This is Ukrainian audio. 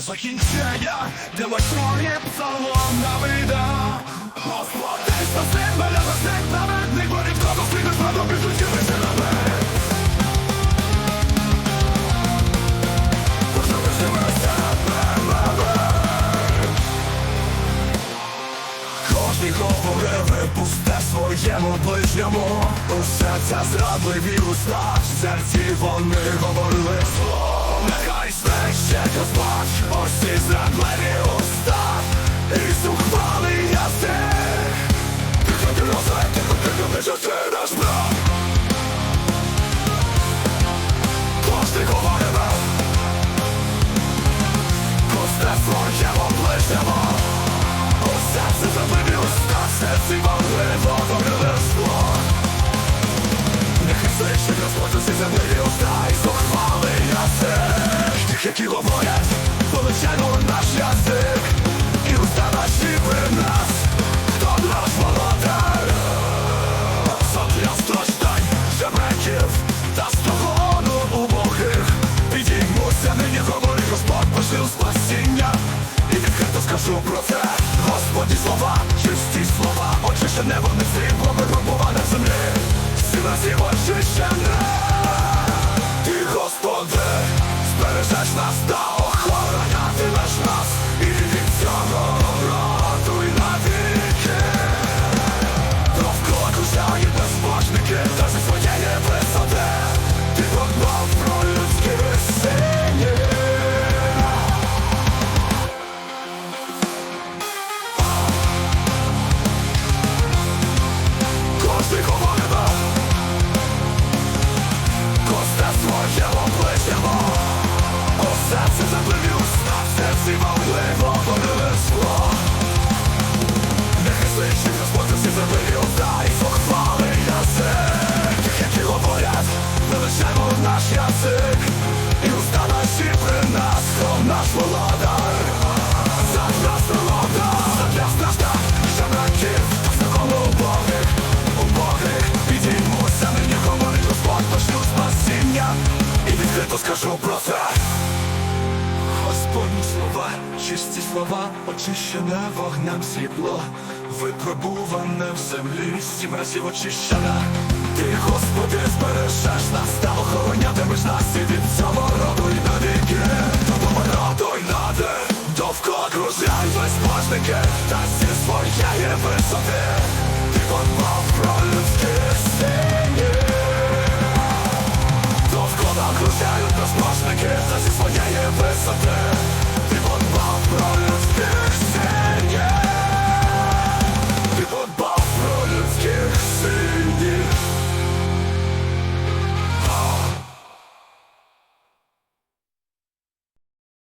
Закінчення, де вечорі псалом Давида. Господи, за всіх Кожний говорив випусте своєму ближньому. Усе це зрадливі уста. В серці вони говорили. Зло Нехай знищить розпач Господь усі землі уста і зухвали язик Тих, які говорять, величайно наш язик І уста наші при нас, хто наш володар Задля страждань, жебраків та стогону убогих Підіймуся нині, говори Господь, пошив спасіння І відкрито скажу про це обличчямо Усе це забливі уста В серці могливо побили скло Нехай сличить Господь усі забливі І похвали язик Тих, які говорять Величаємо наш язик І уста наші при нас Хто наш володар За нас володар Закону убогих Підіймуся нині говорить Господь Пошлю спасіння І відкрито скажу про це Господні слова, чисті слова, очищене вогнем світло, випробуване в землі, сім разів очищене. Ти, Господи, збережеш нас та охоронятимеш нас і від цього роду і навіки. Того роду й нади, довкола кружляють безбожники, та зі своєї висоти. Влучають розможники, та зі своєї висоти. І вот вам людських